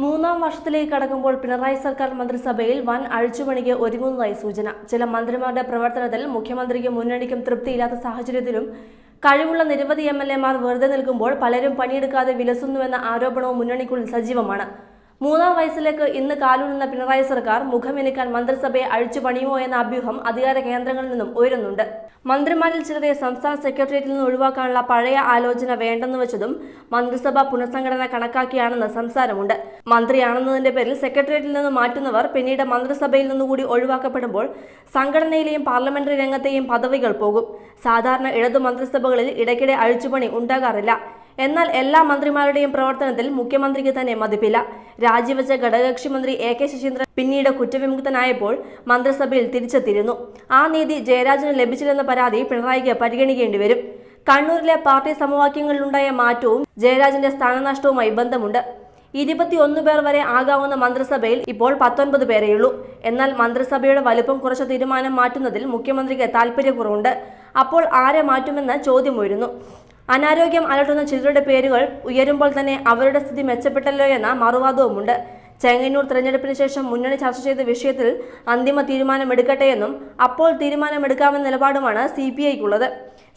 മൂന്നാം വർഷത്തിലേക്ക് കടക്കുമ്പോൾ പിണറായി സർക്കാർ മന്ത്രിസഭയിൽ വൻ അഴിച്ചുപണിക്ക് ഒരുങ്ങുന്നതായി സൂചന. ചില മന്ത്രിമാരുടെ പ്രവർത്തനത്തിൽ മുഖ്യമന്ത്രിക്ക് മുന്നണിക്കും തൃപ്തിയില്ലാത്ത സാഹചര്യത്തിലും കഴിവുള്ള നിരവധി എം എൽ എമാർ വെറുതെ നിൽക്കുമ്പോൾ പലരും പണിയെടുക്കാതെ വിലസുന്നുവെന്ന ആരോപണവും മുന്നണിക്കുള്ളിൽ സജീവമാണ്. മൂന്നാം വയസ്സിലേക്ക് ഇന്ന് കാലൂന്നുന്ന പിണറായി സർക്കാർ മുഖമെനിക്കാൻ മന്ത്രിസഭയെ അഴിച്ചു പണിയുമോ എന്ന അഭ്യൂഹം അധികാര കേന്ദ്രങ്ങളിൽ നിന്നും ഉയരുന്നുണ്ട്. മന്ത്രിമാരിൽ ചിലരെ സംസ്ഥാന സെക്രട്ടേറിയറ്റിൽ നിന്ന് ഒഴിവാക്കാനുള്ള പഴയ ആലോചന വേണ്ടെന്ന് വെച്ചതും മന്ത്രിസഭ പുനഃസംഘടന കണക്കാക്കിയാണെന്ന് സംസാരമുണ്ട്. മന്ത്രിയാണെന്നതിന്റെ പേരിൽ സെക്രട്ടേറിയറ്റിൽ നിന്ന് മാറ്റുന്നവർ പിന്നീട് മന്ത്രിസഭയിൽ നിന്നുകൂടി ഒഴിവാക്കപ്പെടുമ്പോൾ സംഘടനയിലെയും പാർലമെന്ററി രംഗത്തെയും പദവികൾ പോകും. സാധാരണ ഇടതു മന്ത്രിസഭകളിൽ ഇടയ്ക്കിടെ അഴിച്ചുപണി ഉണ്ടാകാറില്ല. എന്നാൽ എല്ലാ മന്ത്രിമാരുടെയും പ്രവർത്തനത്തിൽ മുഖ്യമന്ത്രിക്ക് തന്നെ മതിപ്പില്ല. രാജിവെച്ച ഘടകകക്ഷി മന്ത്രി എ കെ ശശീന്ദ്രൻ പിന്നീട് കുറ്റവിമുക്തനായപ്പോൾ മന്ത്രിസഭയിൽ തിരിച്ചെത്തിയിരുന്നു. ആ നീതി ജയരാജന് ലഭിച്ചില്ലെന്ന പരാതി പിണറായിക്ക് പരിഗണിക്കേണ്ടി വരും. കണ്ണൂരിലെ പാർട്ടി സമവാക്യങ്ങളിലുണ്ടായ മാറ്റവും ജയരാജന്റെ സ്ഥാനനഷ്ടവുമായി ബന്ധമുണ്ട്. ഇരുപത്തിയൊന്ന് പേർ വരെ ആകാവുന്ന മന്ത്രിസഭയിൽ ഇപ്പോൾ പത്തൊൻപത് പേരെയുള്ളൂ. എന്നാൽ മന്ത്രിസഭയുടെ വലുപ്പം കുറച്ച തീരുമാനം മാറ്റുന്നതിൽ മുഖ്യമന്ത്രിക്ക് താൽപ്പര്യക്കുറവുണ്ട് അപ്പോൾ ആരെ മാറ്റുമെന്ന് ചോദ്യമുയരുന്നു അനാരോഗ്യം അലട്ടുന്ന ചിലരുടെ പേരുകൾ ഉയരുമ്പോൾ തന്നെ അവരുടെ സ്ഥിതി മെച്ചപ്പെട്ടല്ലോ എന്ന മറുവാദവുമുണ്ട്. ചെങ്ങന്നൂർ തെരഞ്ഞെടുപ്പിന് ശേഷം മുന്നണി ചർച്ച ചെയ്ത വിഷയത്തിൽ അന്തിമ തീരുമാനമെടുക്കട്ടെയെന്നും അപ്പോൾ തീരുമാനമെടുക്കാമെന്ന നിലപാടുമാണ് സി പി ഐക്കുള്ളത്.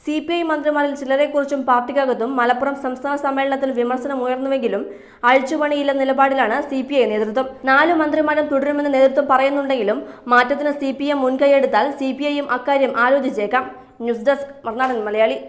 സി പി ഐ മന്ത്രിമാരിൽ ചിലരെക്കുറിച്ചും പാർട്ടിക്കകത്തും മലപ്പുറം സംസ്ഥാന സമ്മേളനത്തിൽ വിമർശനം ഉയർന്നുവെങ്കിലും അഴിച്ചുപണിയില്ലെന്ന നിലപാടിലാണ് സി പി ഐ നേതൃത്വം. നാലു മന്ത്രിമാരും തുടരുമെന്ന് നേതൃത്വം പറയുന്നുണ്ടെങ്കിലും മാറ്റത്തിന് സി പി എം മുൻകൈയെടുത്താൽ സി പി ഐയും അക്കാര്യം ആലോചിച്ചേക്കാം. News desk Marunadan Malayali.